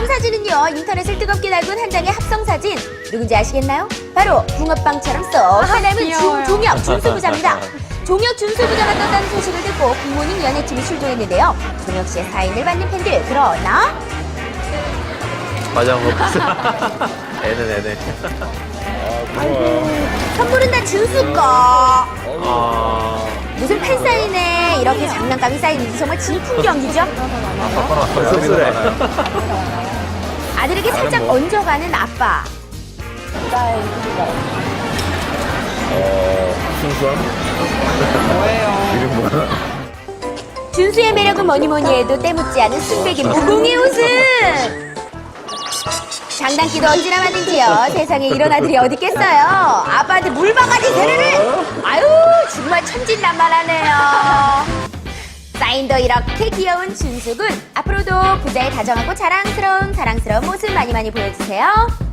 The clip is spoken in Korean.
다음 사진은요 인터넷을 뜨겁게 달군 한 장의 합성 사진 누군지 아시겠나요? 바로 붕어빵처럼 쏙 하닮은 귀여워요. 준종혁 준수부자입니다. 종혁 준수부자가 떴다는 소식을 듣고 굿모닝 연예팀이 출동했는데요. 종혁 씨의 사인을 받는 팬들 그러나 맞아 먹었어. 애는 애네. 선물은 다 준수 거. 아. 무슨 팬 사인에 이렇게 장난감이 쌓이는지 정말 진풍경이죠. 씁쓸해. 아들에게 살짝 뭐? 얹어가는 아빠. 순수함? 이름 뭐야? 준수의 매력은 뭐니 뭐니 해도 때묻지 않은 순백의 무공의 웃음. 장난기도 언제나 많은지요. 세상에 이런 아들이 어디 있겠어요. 아빠한테 물방아지 세례를. 아유 정말 천진난만하네요. 사인도 이렇게 귀여운 준수군 앞으로도 부자의 다정하고 자랑스러운 사랑스러운 모습 많이 많이 보여주세요.